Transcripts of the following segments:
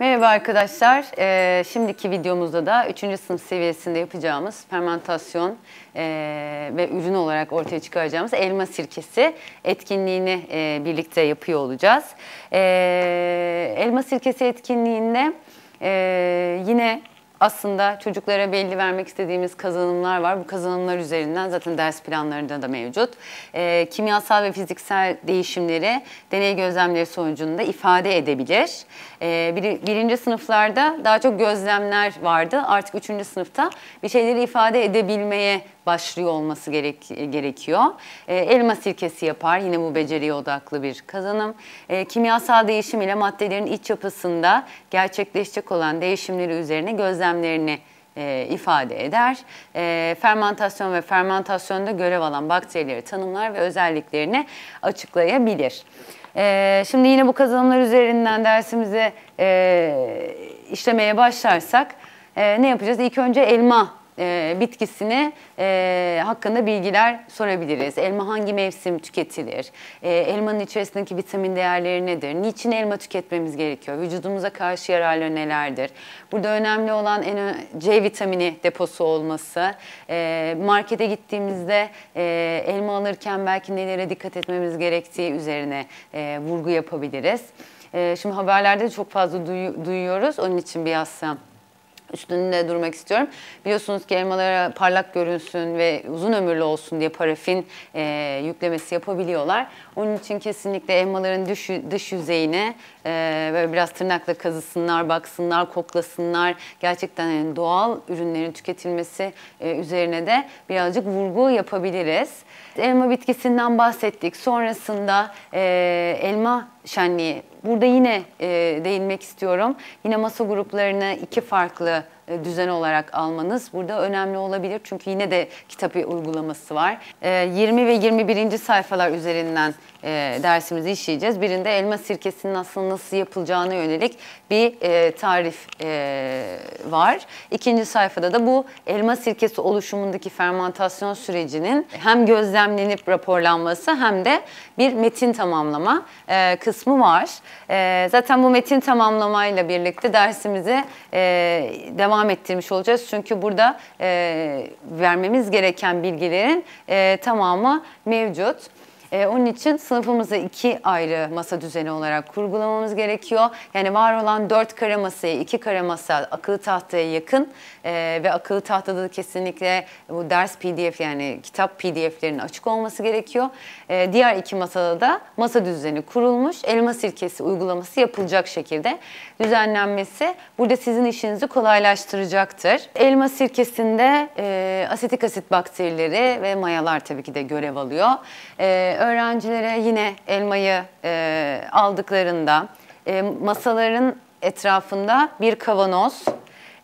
Merhaba arkadaşlar. Ee, şimdiki videomuzda da 3. sınıf seviyesinde yapacağımız fermentasyon e, ve ürün olarak ortaya çıkaracağımız elma sirkesi etkinliğini e, birlikte yapıyor olacağız. E, elma sirkesi etkinliğinde e, yine aslında çocuklara belli vermek istediğimiz kazanımlar var. Bu kazanımlar üzerinden zaten ders planlarında da mevcut. E, kimyasal ve fiziksel değişimleri deney gözlemleri sonucunda ifade edebilir. E, bir, birinci sınıflarda daha çok gözlemler vardı. Artık üçüncü sınıfta bir şeyleri ifade edebilmeye başlıyor olması gerek, gerekiyor. E, elma sirkesi yapar. Yine bu beceriye odaklı bir kazanım. E, kimyasal değişim ile maddelerin iç yapısında gerçekleşecek olan değişimleri üzerine gözlemlerini e, ifade eder. E, fermentasyon ve fermentasyonda görev alan bakterileri tanımlar ve özelliklerini açıklayabilir. E, şimdi yine bu kazanımlar üzerinden dersimizi e, işlemeye başlarsak e, ne yapacağız? İlk önce elma e, bitkisini e, hakkında bilgiler sorabiliriz. Elma hangi mevsim tüketilir? E, elmanın içerisindeki vitamin değerleri nedir? Niçin elma tüketmemiz gerekiyor? Vücudumuza karşı yararları nelerdir? Burada önemli olan en C vitamini deposu olması. E, markete gittiğimizde e, elma alırken belki nelere dikkat etmemiz gerektiği üzerine e, vurgu yapabiliriz. E, şimdi haberlerde de çok fazla duyu, duyuyoruz. Onun için bir yazsam üstünde durmak istiyorum. Biliyorsunuz ki elmalara parlak görünsün ve uzun ömürlü olsun diye parafin e, yüklemesi yapabiliyorlar. Onun için kesinlikle elmaların dış, dış yüzeyine e, böyle biraz tırnakla kazısınlar, baksınlar, koklasınlar. Gerçekten yani doğal ürünlerin tüketilmesi e, üzerine de birazcık vurgu yapabiliriz. Elma bitkisinden bahsettik. Sonrasında e, elma şenliği. Burada yine e, değinmek istiyorum. Yine masa gruplarını iki farklı düzen olarak almanız burada önemli olabilir. Çünkü yine de kitap uygulaması var. 20 e, ve 21. sayfalar üzerinden e, dersimizi işleyeceğiz. Birinde elma sirkesinin aslında nasıl yapılacağına yönelik bir tarif var. İkinci sayfada da bu elma sirkesi oluşumundaki fermentasyon sürecinin hem gözlemlenip raporlanması hem de bir metin tamamlama kısmı var. Zaten bu metin tamamlamayla birlikte dersimizi devam devam ettirmiş olacağız. Çünkü burada e, vermemiz gereken bilgilerin e, tamamı mevcut. E, onun için sınıfımızı iki ayrı masa düzeni olarak kurgulamamız gerekiyor. Yani var olan dört kare masayı, iki kare masa akıllı tahtaya yakın e, ve akıllı tahtada da kesinlikle bu ders pdf yani kitap pdf'lerinin açık olması gerekiyor. E, diğer iki masada da masa düzeni kurulmuş, elma sirkesi uygulaması yapılacak şekilde düzenlenmesi burada sizin işinizi kolaylaştıracaktır. Elma sirkesinde e, asetik asit bakterileri ve mayalar tabii ki de görev alıyor. E, öğrencilere yine elmayı e, aldıklarında e, masaların etrafında bir kavanoz,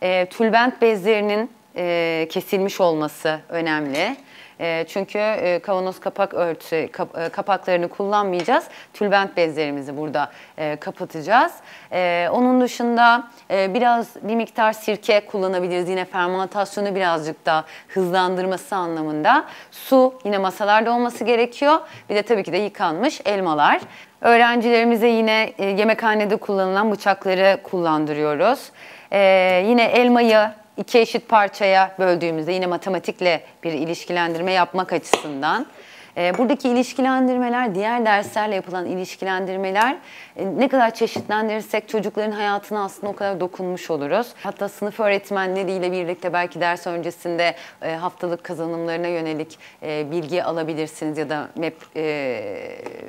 e, tülbent bezlerinin e, kesilmiş olması önemli. E, çünkü e, kavanoz kapak örtü e, kapaklarını kullanmayacağız. Tülbent bezlerimizi burada e, kapatacağız. E, onun dışında e, biraz bir miktar sirke kullanabiliriz. Yine fermentasyonu birazcık da hızlandırması anlamında. Su yine masalarda olması gerekiyor. Bir de tabii ki de yıkanmış elmalar. Öğrencilerimize yine yemekhanede kullanılan bıçakları kullandırıyoruz. E, yine elmayı iki eşit parçaya böldüğümüzde yine matematikle bir ilişkilendirme yapmak açısından e, buradaki ilişkilendirmeler, diğer derslerle yapılan ilişkilendirmeler e, ne kadar çeşitlendirirsek çocukların hayatına aslında o kadar dokunmuş oluruz. Hatta sınıf öğretmenleriyle birlikte belki ders öncesinde e, haftalık kazanımlarına yönelik bilgi alabilirsiniz ya da MEP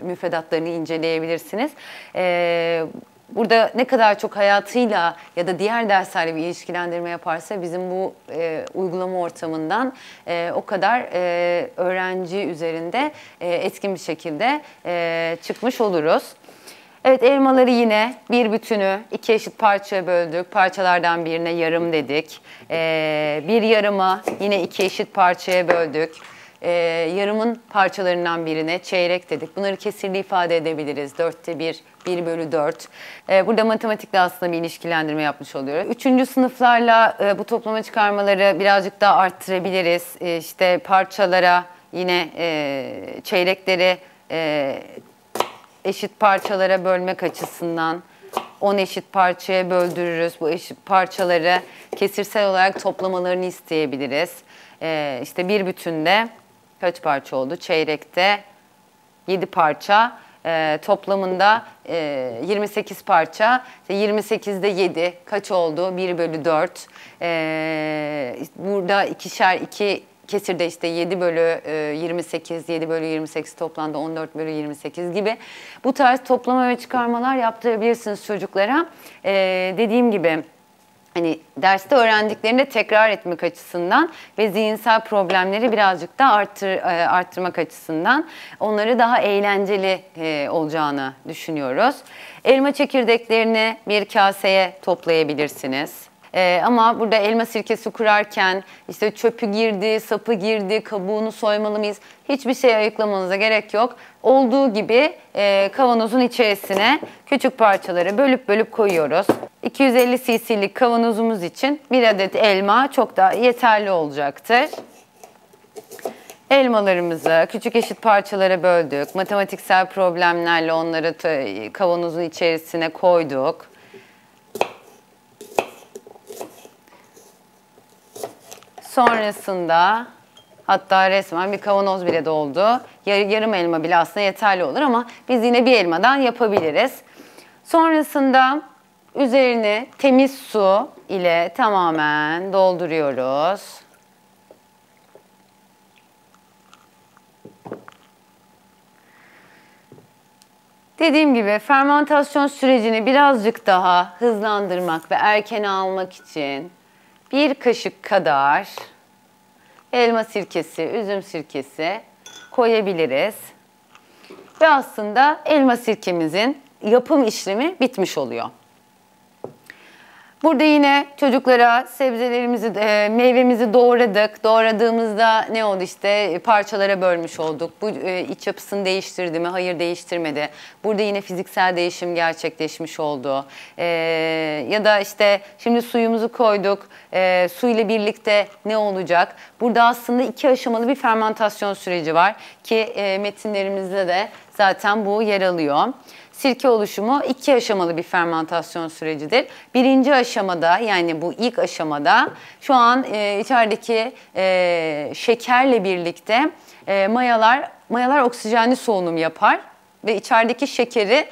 müfredatlarını inceleyebilirsiniz. E, burada ne kadar çok hayatıyla ya da diğer derslerle bir ilişkilendirme yaparsa bizim bu e, uygulama ortamından e, o kadar e, öğrenci üzerinde e, etkin bir şekilde e, çıkmış oluruz. Evet elmaları yine bir bütünü iki eşit parçaya böldük. Parçalardan birine yarım dedik. Ee, bir yarımı yine iki eşit parçaya böldük e, yarımın parçalarından birine çeyrek dedik. Bunları kesirli ifade edebiliriz. Dörtte bir, bir bölü dört. E, burada matematikle aslında bir ilişkilendirme yapmış oluyoruz. Üçüncü sınıflarla e, bu toplama çıkarmaları birazcık daha arttırabiliriz. E, işte parçalara yine e, çeyrekleri e, eşit parçalara bölmek açısından 10 eşit parçaya böldürürüz. Bu eşit parçaları kesirsel olarak toplamalarını isteyebiliriz. Ee, işte bir bütünde kaç parça oldu? Çeyrekte 7 parça. Ee, toplamında e, 28 parça. İşte 28'de 7 kaç oldu? 1 bölü 4. Ee, burada ikişer iki kesirde işte 7 bölü e, 28, 7 bölü 28 toplamda 14 bölü 28 gibi bu tarz toplama ve çıkarmalar yaptırabilirsiniz çocuklara. Ee, dediğim gibi hani derste öğrendiklerini de tekrar etmek açısından ve zihinsel problemleri birazcık da arttır, e, arttırmak açısından onları daha eğlenceli e, olacağını düşünüyoruz. Elma çekirdeklerini bir kaseye toplayabilirsiniz. Ee, ama burada elma sirkesi kurarken işte çöpü girdi, sapı girdi, kabuğunu soymalı mıyız? Hiçbir şey ayıklamanıza gerek yok. Olduğu gibi e, kavanozun içerisine küçük parçaları bölüp bölüp koyuyoruz. 250 cc'lik kavanozumuz için bir adet elma çok da yeterli olacaktır. Elmalarımızı küçük eşit parçalara böldük. Matematiksel problemlerle onları kavanozun içerisine koyduk. Sonrasında hatta resmen bir kavanoz bile doldu. yarım elma bile aslında yeterli olur ama biz yine bir elmadan yapabiliriz. Sonrasında üzerini temiz su ile tamamen dolduruyoruz. Dediğim gibi fermentasyon sürecini birazcık daha hızlandırmak ve erken almak için bir kaşık kadar elma sirkesi, üzüm sirkesi koyabiliriz. Ve aslında elma sirkemizin yapım işlemi bitmiş oluyor. Burada yine çocuklara sebzelerimizi, e, meyvemizi doğradık. Doğradığımızda ne oldu işte parçalara bölmüş olduk. Bu e, iç yapısını değiştirdi mi? Hayır değiştirmedi. Burada yine fiziksel değişim gerçekleşmiş oldu. E, ya da işte şimdi suyumuzu koyduk. E, su ile birlikte ne olacak? Burada aslında iki aşamalı bir fermentasyon süreci var ki e, metinlerimizde de zaten bu yer alıyor. Sirke oluşumu iki aşamalı bir fermentasyon sürecidir. Birinci aşamada yani bu ilk aşamada şu an e, içerideki e, şekerle birlikte e, mayalar mayalar oksijenli solunum yapar ve içerideki şekeri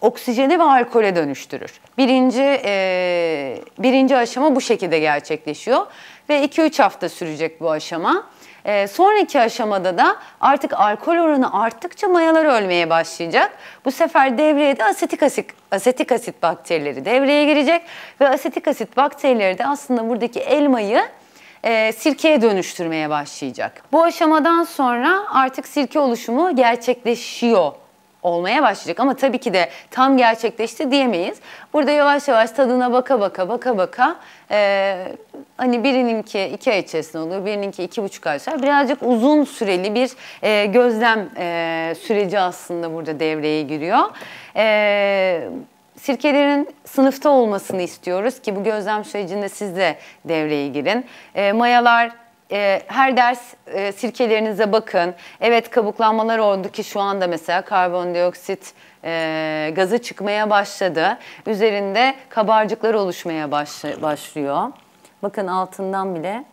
oksijeni ve alkole dönüştürür. Birinci, e, birinci aşama bu şekilde gerçekleşiyor ve 2-3 hafta sürecek bu aşama. E, sonraki aşamada da artık alkol oranı arttıkça mayalar ölmeye başlayacak. Bu sefer devreye de asetik asit, asetik asit bakterileri devreye girecek ve asetik asit bakterileri de aslında buradaki elmayı e, sirkeye dönüştürmeye başlayacak. Bu aşamadan sonra artık sirke oluşumu gerçekleşiyor olmaya başlayacak. Ama tabii ki de tam gerçekleşti diyemeyiz. Burada yavaş yavaş tadına baka baka baka baka e, hani birininki iki ay içerisinde oluyor, birininki iki buçuk ay sonra birazcık uzun süreli bir e, gözlem e, süreci aslında burada devreye giriyor. E, sirkelerin sınıfta olmasını istiyoruz ki bu gözlem sürecinde siz de devreye girin. E, mayalar e, her ders e, sirkelerinize bakın. Evet kabuklanmalar oldu ki şu anda mesela karbondioksit e, gazı çıkmaya başladı. Üzerinde kabarcıklar oluşmaya baş, başlıyor. Bakın altından bile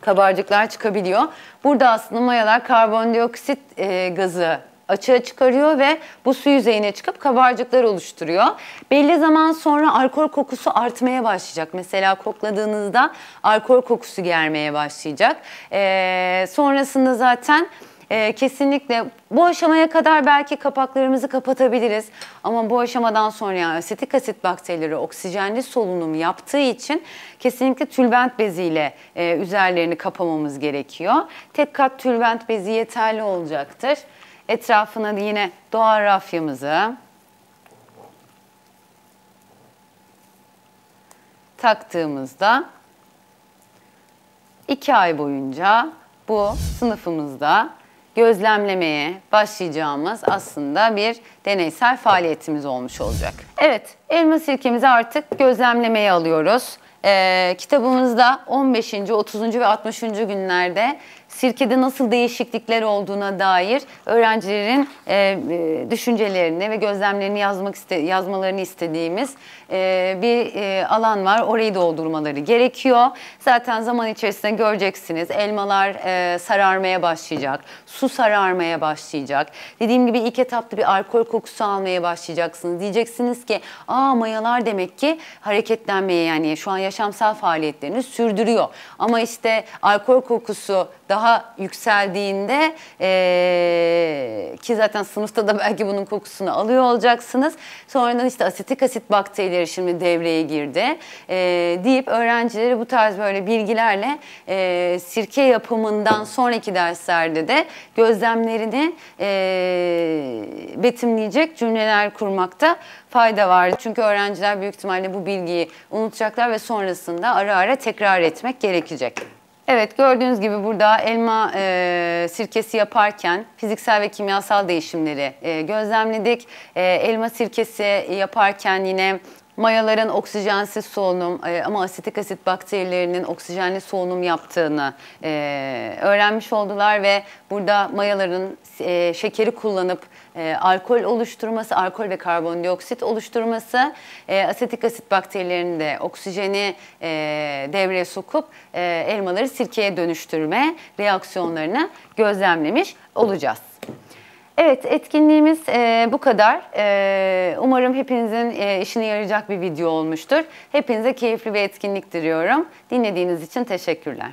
kabarcıklar çıkabiliyor. Burada aslında mayalar karbondioksit e, gazı açığa çıkarıyor ve bu su yüzeyine çıkıp kabarcıklar oluşturuyor. Belli zaman sonra alkol kokusu artmaya başlayacak. Mesela kokladığınızda alkol kokusu gelmeye başlayacak. Ee, sonrasında zaten e, kesinlikle bu aşamaya kadar belki kapaklarımızı kapatabiliriz. Ama bu aşamadan sonra yani asetik asit bakterileri oksijenli solunum yaptığı için kesinlikle tülbent beziyle e, üzerlerini kapamamız gerekiyor. Tek kat tülbent bezi yeterli olacaktır. Etrafına yine doğal rafyamızı taktığımızda iki ay boyunca bu sınıfımızda gözlemlemeye başlayacağımız aslında bir deneysel faaliyetimiz olmuş olacak. Evet, elma sirkemizi artık gözlemlemeye alıyoruz. Ee, kitabımızda 15. 30. ve 60. günlerde sirkede nasıl değişiklikler olduğuna dair öğrencilerin e, e, düşüncelerini ve gözlemlerini yazmak iste, yazmalarını istediğimiz e, bir e, alan var. Orayı doldurmaları gerekiyor. Zaten zaman içerisinde göreceksiniz elmalar e, sararmaya başlayacak, su sararmaya başlayacak. Dediğim gibi ilk etapta bir alkol kokusu almaya başlayacaksınız. Diyeceksiniz ki aa mayalar demek ki hareketlenmeye yani şu an yaşamsal faaliyetlerini sürdürüyor. Ama işte alkol kokusu daha yükseldiğinde eee, ki zaten sınıfta da belki bunun kokusunu alıyor olacaksınız. Sonradan işte asetik asit bakterileri şimdi devreye girdi Eee, deyip öğrencileri bu tarz böyle bilgilerle eee, sirke yapımından sonraki derslerde de gözlemlerini eee, betimleyecek cümleler kurmakta fayda var. Çünkü öğrenciler büyük ihtimalle bu bilgiyi unutacaklar ve sonrasında ara ara tekrar etmek gerekecek. Evet gördüğünüz gibi burada elma e, sirkesi yaparken fiziksel ve kimyasal değişimleri e, gözlemledik. E, elma sirkesi yaparken yine mayaların oksijensiz solunum e, ama asetik asit bakterilerinin oksijenli solunum yaptığını e, öğrenmiş oldular ve burada mayaların e, şekeri kullanıp e, alkol oluşturması, alkol ve karbondioksit oluşturması, e, asetik asit bakterilerinin de oksijeni e, devreye sokup e, elmaları sirkeye dönüştürme reaksiyonlarını gözlemlemiş olacağız. Evet, etkinliğimiz e, bu kadar. E, umarım hepinizin e, işine yarayacak bir video olmuştur. Hepinize keyifli bir etkinlik diliyorum. Dinlediğiniz için teşekkürler.